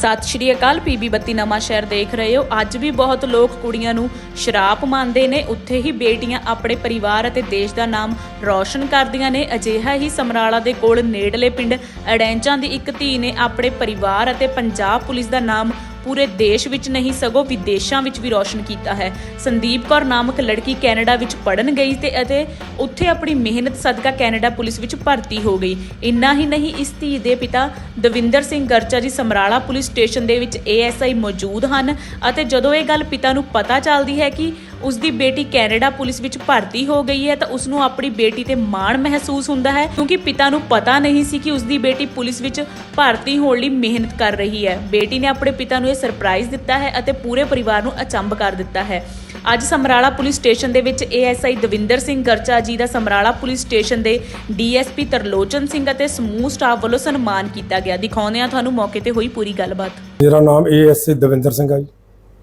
ਸਤਿ ਸ਼੍ਰੀ ਅਕਾਲ, ਪੀਬੀ ਬੱਤੀ ਨਵਾਂ ਸ਼ਹਿਰ ਦੇਖ ਰਹੇ ਹੋ। ਅੱਜ ਵੀ ਬਹੁਤ ਲੋਕ ਕੁੜੀਆਂ ਨੂੰ ਸ਼ਰਾਪ ਮੰਨਦੇ ਨੇ। ਉੱਥੇ ਹੀ ਬੇਟੀਆਂ ਆਪਣੇ ਪਰਿਵਾਰ ਅਤੇ ਦੇਸ਼ ਦਾ ਨਾਮ ਰੌਸ਼ਨ ਕਰਦੀਆਂ ਨੇ। ਅਜਿਹਾ ਹੀ ਸਮਰਾਲਾ ਦੇ ਕੋਲ ਨੇੜਲੇ ਪਿੰਡ ਅੜੈਂਚਾਂ ਦੀ ਇੱਕ ਧੀ ਨੇ ਆਪਣੇ ਪਰਿਵਾਰ ਅਤੇ ਪੰਜਾਬ ਪੁਲਿਸ ਦਾ ਨਾਮ ਪੂਰੇ ਦੇਸ਼ ਵਿੱਚ ਨਹੀਂ, ਸਗੋਂ ਵਿਦੇਸ਼ਾਂ ਵਿੱਚ ਵੀ ਰੌਸ਼ਨ ਕੀਤਾ ਹੈ। ਸੰਦੀਪ ਕੌਰ ਨਾਮਕ ਲੜਕੀ ਕੈਨੇਡਾ ਵਿੱਚ ਪੜਨ ਗਈ ਤੇ ਅਤੇ ਉੱਥੇ ਆਪਣੀ ਮਿਹਨਤ ਸਦਕਾ ਕੈਨੇਡਾ ਪੁਲਿਸ ਵਿੱਚ ਭਰਤੀ ਹੋ ਗਈ। ਇੰਨਾ ਹੀ ਨਹੀਂ, ਇਸ ਧੀ ਦੇ ਪਿਤਾ ਦਵਿੰਦਰ ਸਿੰਘ ਗਰਚਾ ਜੀ ਸਮਰਾਲਾ ਪੁਲਿਸ ਸਟੇਸ਼ਨ ਦੇ ਵਿੱਚ ਏਐਸਆਈ ਮੌਜੂਦ ਹਨ ਅਤੇ ਜਦੋਂ ਇਹ ਗੱਲ ਪਿਤਾ ਨੂੰ ਪਤਾ ਚੱਲਦੀ ਹੈ ਕਿ ਉਸ ਦੀ ਬੇਟੀ ਕੈਨੇਡਾ ਪੁਲਿਸ ਵਿੱਚ ਭਰਤੀ ਹੋ ਗਈ ਹੈ ਤਾਂ ਉਸ ਨੂੰ ਆਪਣੀ ਬੇਟੀ ਤੇ ਮਾਣ ਮਹਿਸੂਸ ਹੁੰਦਾ ਹੈ, ਕਿਉਂਕਿ ਪਿਤਾ ਨੂੰ ਪਤਾ ਨਹੀਂ ਸੀ ਕਿ ਉਸ ਦੀ ਬੇਟੀ ਪੁਲਿਸ ਵਿੱਚ ਭਰਤੀ ਹੋਣ ਲਈ ਮਿਹਨਤ ਕਰ ਰਹੀ ਹੈ। ਬੇਟੀ ਨੇ ਆਪਣੇ ਪਿਤਾ ਨੂੰ ਇਹ ਸਰਪ੍ਰਾਈਜ਼ ਦਿੱਤਾ ਹੈ ਅਤੇ ਪੂਰੇ ਪਰਿਵਾਰ ਨੂੰ ਅਚੰਭ ਕਰ ਦਿੱਤਾ ਹੈ। ਅੱਜ ਸਮਰਾਲਾ ਪੁਲਿਸ ਸਟੇਸ਼ਨ ਦੇ ਵਿੱਚ ਏਐਸਆਈ ਦਵਿੰਦਰ ਸਿੰਘ ਗਰਚਾ ਜੀ ਦਾ ਸਮਰਾਲਾ ਪੁਲਿਸ ਸਟੇਸ਼ਨ ਦੇ ਡੀਐਸਪੀ ਤਰਲੋਚਨ ਸਿੰਘ ਅਤੇ ਸਮੂਹ ਸਟਾਫ ਵੱਲੋਂ ਸਨਮਾਨ ਕੀਤਾ ਗਿਆ। ਦਿਖਾਉਂਦੇ ਹਾਂ ਤੁਹਾਨੂੰ ਮੌਕੇ ਤੇ ਹੋਈ ਪੂਰੀ ਗੱਲਬਾਤ। ਮੇਰਾ ਨਾਮ ਏਐਸਏ ਦਵਿੰਦਰ ਸਿੰਘ ਹੈ ਜੀ।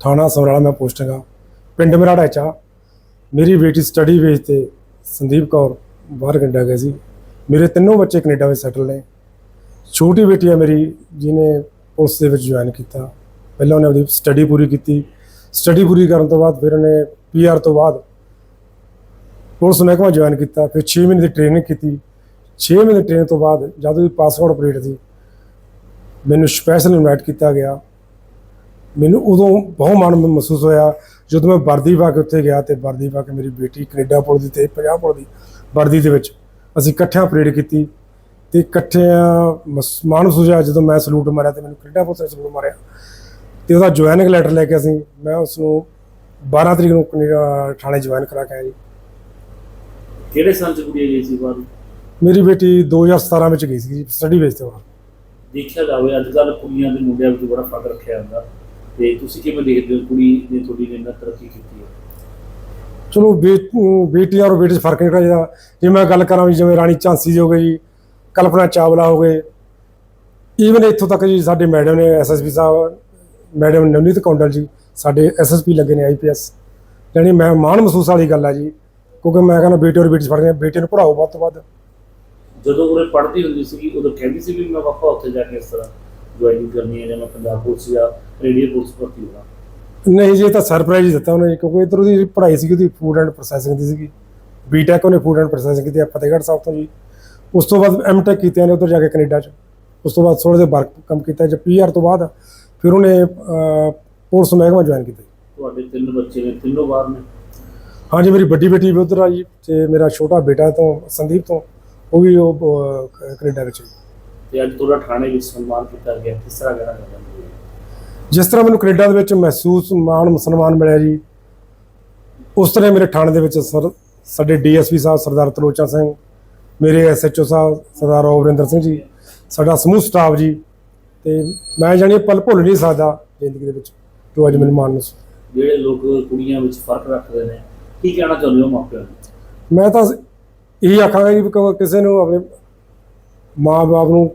ਥਾਣਾ ਸਮਰਾਲਾ ਮੈਂ ਪੋਸਟਿੰਗ ਆ। ਪਿੰਡ ਮੇਰਾ ਢਾਚਾ ਮੇਰੀ ਬੇਟੀ ਸਟੱਡੀ ਬੇਸ ਤੇ ਸੰਦੀਪ ਕੌਰ ਬਾਹਰ ਕੈਨੇਡਾ ਗਈ ਸੀ। ਮੇਰੇ ਤਿੰਨੋਂ ਬੱਚੇ ਕੈਨੇਡਾ ਵਿੱਚ ਸੈਟਲ ਨੇ। ਛੋਟੀ ਬੇਟੀ ਹੈ ਮੇਰੀ, ਜਿਹਨੇ ਪੁਲਿਸ ਦੇ ਵਿੱਚ ਜੁਆਇਨ ਕੀਤਾ। ਪਹਿਲਾਂ ਉਹਨੇ ਆਪਣੀ ਸਟੱਡੀ ਪੂਰੀ ਕੀਤੀ। ਸਟੱਡੀ ਪੂਰੀ ਕਰਨ ਤੋਂ ਬਾਅਦ ਫਿਰ ਉਹਨੇ ਪੀਆਰ ਤੋਂ ਬਾਅਦ ਪੁਲਿਸ ਮਹਿਕਮਾ ਜੁਆਇਨ ਕੀਤਾ। ਫਿਰ 6 ਮਹੀਨੇ ਦੀ ਟ੍ਰੇਨਿੰਗ ਕੀਤੀ। 6 ਮਹੀਨੇ ਦੀ ਟ੍ਰੇਨਿੰਗ ਤੋਂ ਬਾਅਦ ਜਦ ਉਹਦੀ ਪਾਸਪੋਰਟ ਅਪਡੇਟ ਸੀ, ਮੈਨੂੰ ਸਪੈਸ਼ਲ ਇਨਵਾਈਟ ਕੀਤਾ ਗਿਆ। ਮੈਨੂੰ ਉਦੋਂ ਬਹੁਤ ਮਾਣ ਮਹਿਸੂਸ ਹੋਇਆ। ਜਦੋਂ ਮੈਂ ਵਰਦੀ ਪਾ ਕੇ ਉੱਥੇ ਗਿਆ ਤੇ ਵਰਦੀ ਪਾ ਕੇ ਮੇਰੀ ਬੇਟੀ ਕੈਨੇਡਾ ਪੁਲਿਸ ਦੀ ਤੇ ਪੰਜਾਬ ਪੁਲਿਸ ਦੀ ਵਰਦੀ ਦੇ ਵਿੱਚ ਅਸੀਂ ਇਕੱਠਿਆਂ ਪਰੇਡ ਕੀਤੀ ਤੇ ਇਕੱਠਿਆਂ ਮਹਿਸੂਸ ਹੋਇਆ ਜਦੋਂ ਮੈਂ ਸਲੂਟ ਮਾਰਿਆ ਤੇ ਮੈਨੂੰ ਕੈਨੇਡਾ ਪੁਲਿਸ ਨੇ ਸਲੂਟ ਮਾਰਿਆ ਤੇ ਉਹਦਾ ਜੁਆਇਨਿੰਗ ਲੈਟਰ ਲੈ ਕੇ ਅਸੀਂ ਮੈਂ ਉਸ ਨੂੰ 12 ਤਰੀਕ ਨੂੰ ਕੈਨੇਡਾ ਥਾਣੇ ਜੁਆਇਨ ਕਰਾ ਕੇ ਆਇਆ ਜੀ। ਕਿਹੜੇ ਸਾਲ ਚ ਕੁੜੀ ਗਈ ਸੀ ਬਾਅਦ ਮੇਰੀ ਬੇਟੀ 2017 ਵਿੱਚ ਗਈ ਸੀ ਸਟੱਡੀ ਬੇਸ ਤੇ ਬਾਅਦ ਦੇਖਿਆ ਜਾਵੇ ਅੱਜ ਕੱਲ ਕੁੜੀਆਂ ਤੇ ਮੁੰਡਿਆਂ ਵਿੱਚ ਬੜਾ ਫ਼ਰਕ ਰੱਖਿਆ ਹੁੰਦਾ ਤੇ ਤੁਸੀਂ ਕਿਵੇਂ ਦੇਖਦੇ ਹੋ ਕੁੜੀ ਨੇ ਤੁਹਾਡੀ ਨੇ ਇੰਨਾ ਤਰੱਕੀ ਕੀਤੀ ਹੈ? ਚਲੋ ਬੇਟੀਆਂ ਔਰ ਬੇਟੇ 'ਚ ਫ਼ਰਕ ਨਹੀਂ ਰੱਖਦਾ ਜੇ ਮੈਂ ਗੱਲ ਕਰਾਂ ਵੀ ਜਿਵੇਂ ਰਾਣੀ ਝਾਂਸੀ ਜੀ ਹੋ ਗਈ ਜੀ ਕਲਪਨਾ ਚਾਵਲਾ ਹੋ ਗਏ ਈਵਨ ਇੱਥੋਂ ਤੱਕ ਜੀ ਸਾਡੇ ਮੈਡਮ ਨੇ ਐਸਐਸਪੀ ਸਾਹਿਬ ਮੈਡਮ ਨਵਨੀਤ ਕੌਂਡਲ ਜੀ ਸਾਡੇ ਐਸਐਸਪੀ ਲੱਗੇ ਨੇ ਆਈਪੀਐਸ ਜਾਣੀ ਮੈਂ ਮਾਣ ਮਹਿਸੂਸ ਵਾਲੀ ਗੱਲ ਆ ਜੀ ਕਿਉਂਕਿ ਮੈਂ ਕਹਿੰਦਾ ਬੇਟੇ ਔਰ ਬੇਟੀ ਨਹੀਂ ਬੇਟੇ ਨੂੰ ਪੜਾਓ ਵੱਧ ਤੋਂ ਵੱਧ। ਜਦੋਂ ਉਹ ਪੜ੍ਹਦੀ ਹੁੰਦੀ ਸੀ ਉਦੋਂ ਕਹਿੰਦੀ ਸੀ ਵੀ ਮੈਂ ਪਾਪਾ ਉੱਥੇ ਜਾ ਕੇ ਇਸ ਤਰ੍ਹਾਂ ਜੁਆਇਨਿੰਗ ਕਰਨੀ ਹੈ ਜਾਂ ਮੈਂ ਪੰਜਾਬ ਪੁਲਿਸ ਜਾਂ ਰੇਡੀਓ ਪੁਲਿਸ ਭਰਤੀ ਹੋਣਾ ਨਹੀਂ ਜੀ ਇਹ ਤਾਂ ਸਰਪ੍ਰਾਈਜ਼ ਹੀ ਦਿੱਤਾ ਉਹਨੇ ਕਿਉਂਕਿ ਇਧਰ ਉਹਦੀ ਪੜ੍ਹਾਈ ਸੀਗੀ ਉਹਦੀ ਫੂਡ ਐਂਡ ਪ੍ਰੋਸੈਸਿੰਗ ਦੀ ਸੀਗੀ। ਬੀਟੈਕ ਉਹਨੇ ਫੂਡ ਐਂਡ ਪ੍ਰੋਸੈਸਿੰਗ ਕੀਤੀ ਫਤਿਹਗੜ੍ਹ ਸਾਹਿਬ ਤੋਂ ਜੀ। ਉਸ ਤੋਂ ਬਾਅਦ ਐਮਟੈਕ ਕੀਤੀ ਨੇ ਉਧਰ ਜਾ ਕੇ ਕੈਨੇਡਾ 'ਚ। ਉਸ ਤੋਂ ਬਾਅਦ ਥੋੜੇ ਜਿਹਾ ਵਰਕ ਕੰਮ ਕੀਤਾ ਜਦ ਪੀਆਰ ਤੋਂ ਬਾਅਦ। ਫਿਰ ਉਹਨੇ ਪੁਲਿਸ ਮਹਿਕਮਾ ਜੁਆਇਨ ਕੀਤਾ ਤੁਹਾਡੇ ਤਿੰਨ ਬੱਚੇ ਨੇ ਤਿੰਨੋਂ ਬਾਹਰ ਨੇ? ਹਾਂਜੀ ਮੇਰੀ ਵੱਡੀ ਬੇਟੀ ਵੀ ਉਧਰ ਆ ਜੀ ਤੇ ਮੇਰਾ ਛੋਟਾ ਬੇਟਾ ਤੋਂ ਸੰਦੀਪ ਤੋਂ ਉਹ ਵੀ ਉਹ ਕੈਨੇਡਾ ਵਿੱਚ ਜੀ। ਤੇ ਅੱਜ ਤੁਹਾਡਾ ਥਾਣੇ ਵਿੱਚ ਸਨਮਾਨ ਕੀਤਾ ਗਿਆ ਕਿਸ ਤਰ੍ਹਾਂ ਹੋ ਜਿਸ ਤਰ੍ਹਾਂ ਮੈਨੂੰ ਕੈਨੇਡਾ ਦੇ ਵਿੱਚ ਮਹਿਸੂਸ ਮਾਣ ਸਨਮਾਨ ਮਿਲਿਆ ਜੀ। ਉਸ ਤਰ੍ਹਾਂ ਮੇਰੇ ਥਾਣੇ ਦੇ ਵਿੱਚ ਸਰ ਸਾਡੇ ਡੀਐਸਪੀ ਸਾਹਿਬ ਸਰਦਾਰ ਤਲੋਚਾ ਸਿੰਘ ਮੇਰੇ ਐਸਐਚਓ ਸਾਹਿਬ ਸਰਦਾਰ ਰੋਵਰਿੰਦਰ ਸਿੰਘ ਜੀ ਸਾਡਾ ਸਮੂਹ ਸਟਾਫ ਜੀ ਤੇ ਮੈਂ ਜਾਣੀ ਪਲ ਭੁੱਲ ਨਹੀਂ ਸਕਦਾ ਜ਼ਿੰਦਗੀ ਦੇ ਵਿੱਚ ਜੋ ਅੱਜ ਮੈਨੂੰ ਮਾਣ ਮਹਿਸੂਸ ਜਿਹੜੇ ਲੋਕ ਕੁੜੀਆਂ ਵਿੱਚ ਫ਼ਰਕ ਰੱਖਦੇ ਨੇ ਕੀ ਕਹਿਣਾ ਚਾਹੁੰਦੇ ਹੋ ਮਾਪਿਆਂ ਨੂੰ? ਮੈਂ ਤਾਂ ਇਹੀ ਆਖਾਂਗਾ ਜੀ ਕਿਸੇ ਨੂੰ ਆਪਣੇ ਮਾਂ-ਬਾਪ ਨੂੰ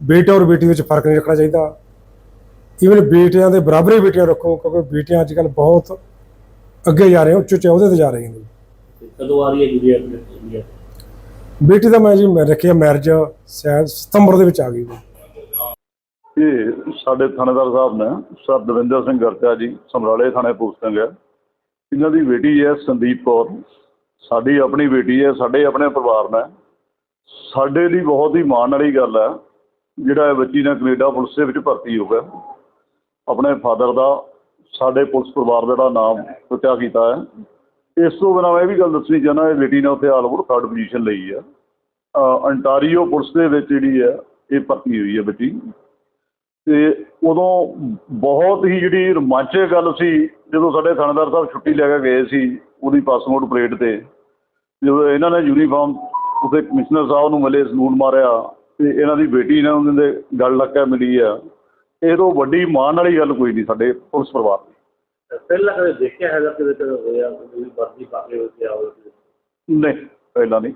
ਬੇਟੇ ਔਰ ਬੇਟੀ ਵਿੱਚ ਫ਼ਰਕ ਨਹੀਂ ਰੱਖਣਾ ਚਾਹੀਦਾ। ਈਵਨ ਬੇਟਿਆਂ ਦੇ ਬਰਾਬਰ ਹੀ ਬੇਟੀਆਂ ਰੱਖੋ ਕਿਉਂਕਿ ਬੇਟੀਆਂ ਅੱਜ ਬਹੁਤ ਅੱਗੇ ਜਾ ਰਹੀਆਂ ਉੱਚ ਉੱਚ ਅਹੁਦੇ ਤੇ ਜਾ ਨੇ। ਕਦੋਂ ਆ ਰਹੀ ਹੈ ਗੁੜੀਆ ਆਪਣੇ ਇੰਡੀਆ? ਬੇਟੀ ਦਾ ਮੈਂ ਜੀ ਮੈਂ ਰੱਖਿਆ ਮੈਰਿਜ ਸ਼ਾਇਦ ਸਤੰਬਰ ਦੇ ਵਿੱਚ ਆ ਗਈ ਇਹ ਸਾਡੇ ਥਾਣੇਦਾਰ ਸਾਹਿਬ ਨੇ ਸਰ ਦਵਿੰਦਰ ਸਿੰਘ ਗਰਚਾ ਜੀ ਸਮਰਾਲੇ ਥਾਣੇ ਪੋਸਟਿੰਗ ਹੈ ਇਹਨਾਂ ਦੀ ਬੇਟੀ ਹੈ ਸੰਦੀਪ ਕੌਰ। ਸਾਡੀ ਆਪਣੀ ਬੇਟੀ ਹੈ ਸਾਡੇ ਆਪਣੇ ਪਰਿਵਾਰ ਨੇ। ਸਾਡੇ ਲਈ ਬਹੁਤ ਹੀ ਮਾਣ ਵਾਲੀ ਗੱਲ ਹੈ ਜਿਹੜਾ ਇਹ ਬੱਚੀ ਨੇ ਕੈਨੇਡਾ ਪੁਲਿਸ ਦੇ ਵਿੱਚ ਭਰਤੀ ਹੋ ਗਿਆ। ਆਪਣੇ ਫਾਦਰ ਦਾ ਸਾਡੇ ਪੁਲਿਸ ਪਰਿਵਾਰ ਦਾ ਜਿਹੜਾ ਨਾਮ ਉੱਚਾ ਕੀਤਾ ਹੈ। ਇਸ ਤੋਂ ਬਿਨਾਂ ਮੈਂ ਇਹ ਵੀ ਗੱਲ ਦੱਸਣੀ ਚਾਹੁੰਦਾ, ਇਹ ਬੇਟੀ ਨੇ ਉੱਥੇ ਆਲ ਥਰਡ ਪੋਜੀਸ਼ਨ ਲਈ ਹੈ। ਅੰਟਾਰੀਓ ਪੁਲਿਸ ਦੇ ਵਿੱਚ ਜਿਹੜੀ ਹੈ, ਇਹ ਭਰਤੀ ਹੋਈ ਹੈ ਬੱਚੀ। ਤੇ ਉਦੋਂ ਬਹੁਤ ਹੀ ਜਿਹੜੀ ਰੋਮਾਂਚਕ ਗੱਲ ਸੀ, ਜਦੋਂ ਸਾਡੇ ਥਾਣੇਦਾਰ ਸਾਹਿਬ ਛੁੱਟੀ ਲੈ ਕੇ ਗਏ ਸੀ ਉਹਦੀ ਪਾਸਪੋਰਟ ਪਰੇਡ ਤੇ, ਜਦੋਂ ਇਹਨਾਂ ਨੇ ਯੂਨੀਫਾਰਮ ਉਸੇ ਕਮਿਸ਼ਨਰ ਸਾਹਿਬ ਨੂੰ ਮਿਲੇ, ਸਲੂਟ ਮਾਰਿਆ, ਤੇ ਇਹਨਾਂ ਦੀ ਬੇਟੀ ਨੇ ਉਹਨਾਂ ਦੇ ਗੱਲ ਲੱਗ ਕੇ ਮਿਲੀ ਆ। ਇਹ ਤੋਂ ਵੱਡੀ ਮਾਣ ਵਾਲੀ ਗੱਲ ਕੋਈ ਨਹੀਂ ਸਾਡੇ ਪੁਲਿਸ ਪਰਿਵਾਰ ਦੀ। ਪਹਿਲਾਂ ਕਦੇ ਦੇਖਿਆ ਹੈਗਾ ਕਿ ਕਿਤੇ ਹੋਇਆ ਕੋਈ ਵਰਦੀ ਪਾ ਕੇ ਉੱਤੇ ਆਓ ਨਹੀਂ ਪਹਿਲਾਂ ਨਹੀਂ।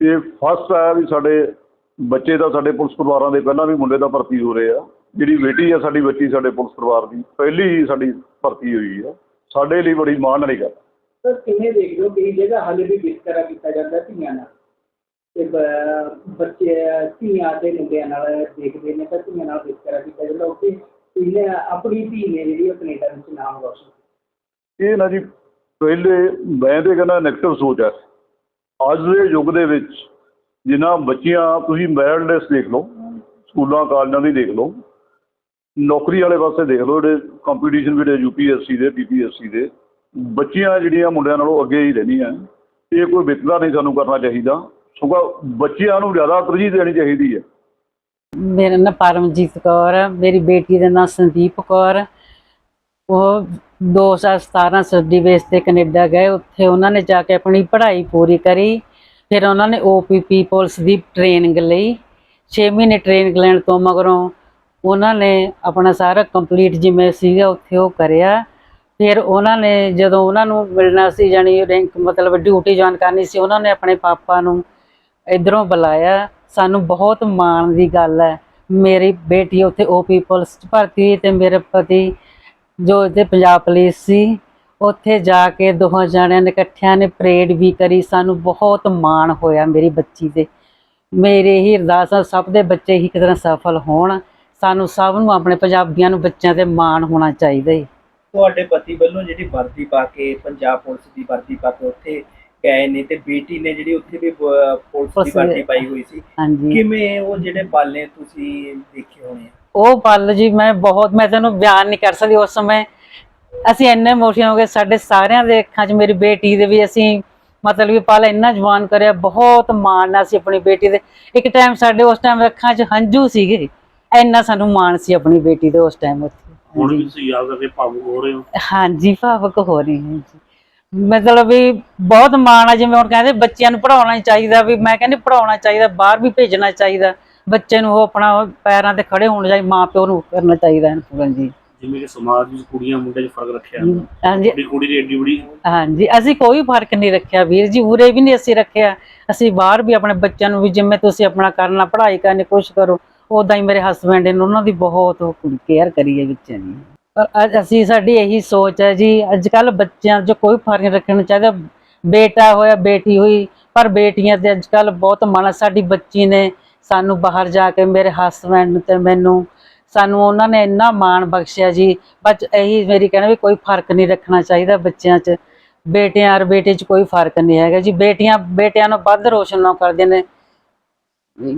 ਇਹ ਫਸਟ ਆ ਵੀ ਸਾਡੇ ਬੱਚੇ ਦਾ ਸਾਡੇ ਪੁਲਿਸ ਪਰਿਵਾਰਾਂ ਦੇ ਪਹਿਲਾਂ ਵੀ ਮੁੰਡੇ ਦਾ ਭਰਤੀ ਹੋ ਰਹੇ ਆ। ਜਿਹੜੀ ਬੇਟੀ ਆ ਸਾਡੀ ਬੱਚੀ ਸਾਡੇ ਪੁਲਿਸ ਪਰਿਵਾਰ ਦੀ ਪਹਿਲੀ ਹੀ ਸਾਡੀ ਭਰਤੀ ਹੋਈ ਆ। ਸਾਡੇ ਲਈ ਬੜੀ ਮਾਣ ਵਾਲੀ ਗੱਲ ਸਰ ਕਿਵੇਂ ਦੇਖਦੇ ਹੋ ਕਈ ਜਗ੍ਹਾ ਹਾਲੇ ਵੀ ਵਿਤਕਰਾ ਕੀਤਾ ਜਾਂਦਾ ਧੀਆਂ ਨਾਲ? ਤੇ ਬ- ਬੱਚੇ, ਧੀਆਂ ਤੇ ਮੁੰਡਿਆਂ ਨਾਲ ਦੇਖਦੇ ਨੇ ਤਾਂ ਧੀਆਂ ਨਾਲ ਵਿਤਕਰਾ ਕੀਤਾ ਜਾਂਦਾ ਉੱਥੇ ਇਹਨੇ ਆਪਣੀ ਧੀ ਨੇ ਜਿਹੜੀ ਉਹ ਕੈਨੇਡਾ ਵਿੱਚ ਨਾਮ ਰੋਸ਼ਨ ਇਹ ਨਾ ਜੀ, ਪਹਿਲੇ ਮੈਂ ਤੇ ਕਹਿੰਦਾ ਨੈਗੇਟਿਵ ਸੋਚ ਹੈ ਅੱਜ ਦੇ ਯੁੱਗ ਦੇ ਵਿੱਚ ਜਿਨ੍ਹਾਂ ਬੱਚੀਆਂ, ਤੁਸੀਂ ਮੈਰਿਟ ਦੇਖ ਲਓ, ਸਕੂਲਾਂ, ਕਾਲਜਾਂ ਦੀ ਦੇਖ ਲਓ, ਨੌਕਰੀ ਵਾਲੇ ਪਾਸੇ ਦੇਖ ਲਓ, ਜਿਹੜੇ ਕੰਪੀਟੀਸ਼ਨ ਵੀ ਜਿਹੜੇ ਯੂਪੀਐਸਸੀ ਦੇ ਪੀਪੀਐਸਸੀ ਦੇ, ਬੱਚੀਆਂ ਜਿਹੜੀਆਂ ਮੁੰਡਿਆਂ ਨਾਲੋਂ ਅੱਗੇ ਹੀ ਰਹਿੰਦੀਆਂ। ਇਹ ਕੋਈ ਵਿਤਕਰਾ ਨਹੀਂ ਸਾਨੂੰ ਕਰਨਾ ਚਾਹੀਦਾ। ਸਗੋਂ ਬੱਚਿਆਂ ਨੂੰ ਜ਼ਿਆਦਾ ਤਰਜੀਹ ਦੇਣੀ ਚਾਹੀਦੀ ਹੈ। ਮੇਰਾ ਨਾਮ ਪਰਮਜੀਤ ਕੌਰ ਹੈ, ਮੇਰੀ ਬੇਟੀ ਦਾ ਨਾਂ ਸੰਦੀਪ ਕੌਰ ਹੈ। ਉਹ 2017 ਸਟੱਡੀ ਬੇਸ ਤੇ ਕੈਨੇਡਾ ਗਏ, ਉੱਥੇ ਉਹਨਾਂ ਨੇ ਜਾ ਕੇ ਆਪਣੀ ਪੜ੍ਹਾਈ ਪੂਰੀ ਕਰੀ। ਫਿਰ ਉਹਨਾਂ ਨੇ ਓਪੀਪੀ ਪੁਲਿਸ ਦੀ ਟ੍ਰੇਨਿੰਗ ਲਈ। 6 ਮਹੀਨੇ ਟ੍ਰੇਨਿੰਗ ਲੈਣ ਤੋਂ ਮਗਰੋਂ ਉਹਨਾਂ ਨੇ ਆਪਣਾ ਸਾਰਾ ਕੰਪਲੀਟ ਜਿਵੇਂ ਸੀਗਾ, ਉੱਥੇ ਉਹ ਕਰਿਆ। ਫਿਰ ਉਹਨਾਂ ਨੇ ਜਦੋਂ ਉਹਨਾਂ ਨੂੰ ਮਿਲਣਾ ਸੀ, ਜਾਣੀ ਰੈਂਕ ਮਤਲਬ ਡਿਊਟੀ ਜੁਆਇਨ ਕਰਨੀ ਸੀ, ਉਹਨਾਂ ਨੇ ਆਪਣੇ ਪਾਪਾ ਨੂੰ ਇਧਰੋਂ ਬੁਲਾਇਆ, ਸਾਨੂੰ ਬਹੁਤ ਮਾਣ ਦੀ ਗੱਲ ਹੈ। ਮੇਰੀ ਬੇਟੀ ਉੱਥੇ ਓਪੀ ਪੁਲਿਸ 'ਚ ਭਰਤੀ ਹੋਈ ਤੇ ਮੇਰੇ ਪਤੀ ਜੋ ਇੱਥੇ ਪੰਜਾਬ ਪੁਲਿਸ ਸੀ, ਉੱਥੇ ਜਾ ਕੇ ਦੋਹਾਂ ਜਣਿਆਂ ਨੇ ਇਕੱਠਿਆਂ ਨੇ ਪਰੇਡ ਵੀ ਕਰੀ। ਸਾਨੂੰ ਬਹੁਤ ਮਾਣ ਹੋਇਆ ਮੇਰੀ ਬੱਚੀ ਤੇ। ਮੇਰੇ ਹੀ ਅਰਦਾਸ ਆ, ਸਭ ਦੇ ਬੱਚੇ ਹੀ ਇੱਕ ਤਰ੍ਹਾਂ ਸਫਲ ਹੋਣ। ਸਾਨੂੰ ਸਭ ਨੂੰ ਆਪਣੇ ਪੰਜਾਬੀਆਂ ਨੂੰ ਬੱਚਿਆਂ ਤੇ ਮਾਣ ਹੋਣਾ ਚਾਹੀਦਾ ਹੈ ਤੁਹਾਡੇ ਪਤੀ ਵੱਲੋਂ ਜਿਹੜੀ ਵਰਦੀ ਪਾ ਕੇ, ਪੰਜਾਬ ਪੁਲਿਸ ਦੀ ਵਰਦੀ ਪਾ ਕੇ ਉੱਥੇ ਗਏ ਨੇ ਤੇ ਬੇਟੀ ਨੇ ਜਿਹੜੀ ਉੱਥੇ ਵੀ ਪੁਲਿਸ ਦੀ ਵਰਦੀ ਪਾਈ ਹੋਈ ਸੀ। ਹਾਂਜੀ। ਕਿਵੇਂ ਉਹ ਜਿਹੜੇ ਪਲ ਨੇ ਤੁਸੀਂ ਦੇਖੇ ਹੋਣੇ ਉਹ ਪਲ ਜੀ ਮੈਂ ਬਹੁਤ ਮੈਂ ਤੈਨੂੰ ਬਿਆਨ ਨਹੀਂ ਕਰ ਸਕਦੀ ਉਸ ਸਮੇਂ। ਅਸੀਂ ਇੰਨੇ ਇਮੋਸ਼ਨ ਹੋ ਗਏ ਸਾਡੇ ਸਾਰਿਆਂ ਦੇ ਅੱਖਾਂ 'ਚ ਮੇਰੀ ਬੇਟੀ ਦੇ ਵੀ ਅਸੀਂ ਮਤਲਬ ਵੀ ਪਲ ਇੰਨਾ ਜਵਾਨ ਕਰਿਆ ਬਹੁਤ ਮਾਣ ਨਾਲ ਸੀ ਆਪਣੀ ਬੇਟੀ ਦੇ ਇੱਕ ਟਾਈਮ ਸਾਡੇ ਉਸ ਟਾਈਮ ਅੱਖਾਂ 'ਚ ਹੰਝੂ ਸੀਗੇ। ਇੰਨਾ ਸਾਨੂੰ ਮਾਣ ਸੀ ਆਪਣੀ ਬੇਟੀ ਦੇ ਉਸ ਟਾਈਮ ਉੱਥੇ। ਹੁਣ ਵੀ ਤੁਸੀਂ ਯਾਦ ਕਰਕੇ ਭਾਵੁਕ ਹੋ ਰਹੇ ਹੋ। ਹਾਂਜੀ ਭਾਵਕ ਹੋ ਰਹੀ ਹਾਂ ਜੀ। ਮਤਲਬ ਵੀ ਬਹੁਤ ਮਾਣ ਆ ਜਿਵੇਂ ਹੁਣ ਕਹਿੰਦੇ ਬੱਚਿਆਂ ਨੂੰ ਪੜਾਉਣਾ ਚਾਹੀਦਾ ਵੀ ਮੈਂ ਕਹਿੰਦੀ ਪੜਾਉਣਾ ਚਾਹੀਦਾ ਬਾਹਰ ਵੀ ਭੇਜਣਾ ਚਾਹੀਦਾ ਬੱਚੇ ਨੂੰ ਉਹ ਆਪਣਾ ਪੈਰਾਂ ਤੇ ਖੜੇ ਹੋਣ ਚਾਹੀਦਾ ਮਾਂ ਪਿਓ ਨੂੰ ਕਰਨਾ ਚਾਹੀਦਾ ਹੈ ਜੀ। ਜਿਵੇਂ ਕਿ ਸਮਾਜ ਵਿੱਚ ਕੁੜੀਆਂ ਮੁੰਡਿਆਂ 'ਚ ਫ਼ਰਕ ਰੱਖਿਆ ਹਾਂਜੀ। ਕੁੜੀ ਕੁੜੀ ਦੀ ਏਡੀ ਬੜੀ ਹਾਂਜੀ ਅਸੀਂ ਕੋਈ ਫ਼ਰਕ ਨਹੀਂ ਰੱਖਿਆ ਵੀਰ ਜੀ ਉਰੇ ਵੀ ਨਹੀਂ ਅਸੀਂ ਰੱਖਿਆ। ਅਸੀਂ ਬਾਹਰ ਵੀ ਆਪਣੇ ਬੱਚਿਆਂ ਨੂੰ ਵੀ ਜਿਵੇਂ ਤੁਸੀਂ ਆਪਣਾ ਕਰਨਾ ਪੜ੍ਹਾਈ ਕਰਨੀ ਕੋਸ਼ਿਸ਼ ਕਰੋ ਉਦਾਂ ਹੀ ਮੇਰੇ ਹਸਬੰਡ ਨੇ ਉਹਨਾਂ ਦੀ ਬਹੁਤ ਕੇਅਰ ਕਰੀ ਹੈ ਬੱਚਿਆਂ ਦੀ। ਪਰ ਅੱਜ ਅਸੀਂ ਸਾਡੀ ਇਹੀ ਸੋਚ ਹੈ ਜੀ, ਅੱਜ ਕੱਲ ਬੱਚਿਆਂ 'ਚ ਕੋਈ ਫ਼ਰਕ ਨਹੀਂ ਰੱਖਣਾ ਚਾਹੀਦਾ। ਬੇਟਾ ਹੋਇਆ, ਬੇਟੀ ਹੋਈ, ਪਰ ਬੇਟੀਆਂ ਤੇ ਅੱਜ ਕੱਲ ਬਹੁਤ ਮਾਣ ਸਾਡੀ ਬੱਚੀ ਨੇ ਸਾਨੂੰ ਬਾਹਰ ਜਾ ਕੇ ਮੇਰੇ ਹਸਬੰਡ ਤੇ ਮੈਨੂੰ ਸਾਨੂੰ ਉਹਨਾਂ ਨੇ ਇੰਨਾ ਮਾਣ ਬਖਸ਼ਿਆ ਜੀ। ਬਸ ਇਹੀ ਮੇਰੀ ਕਹਿਣਾ ਵੀ ਕੋਈ ਫ਼ਰਕ ਨਹੀਂ ਰੱਖਣਾ ਚਾਹੀਦਾ ਬੱਚਿਆਂ 'ਚ। ਬੇਟਿਆਂ ਔਰ ਬੇਟੇ 'ਚ ਕੋਈ ਫ਼ਰਕ ਨਹੀਂ ਹੈਗਾ ਜੀ। ਬੇਟੀਆਂ, ਬੇਟਿਆਂ ਨੂੰ ਵੱਧ ਰੋਸ਼ਨ ਕਰਦੀਆਂ ਨੇ। ਇਹ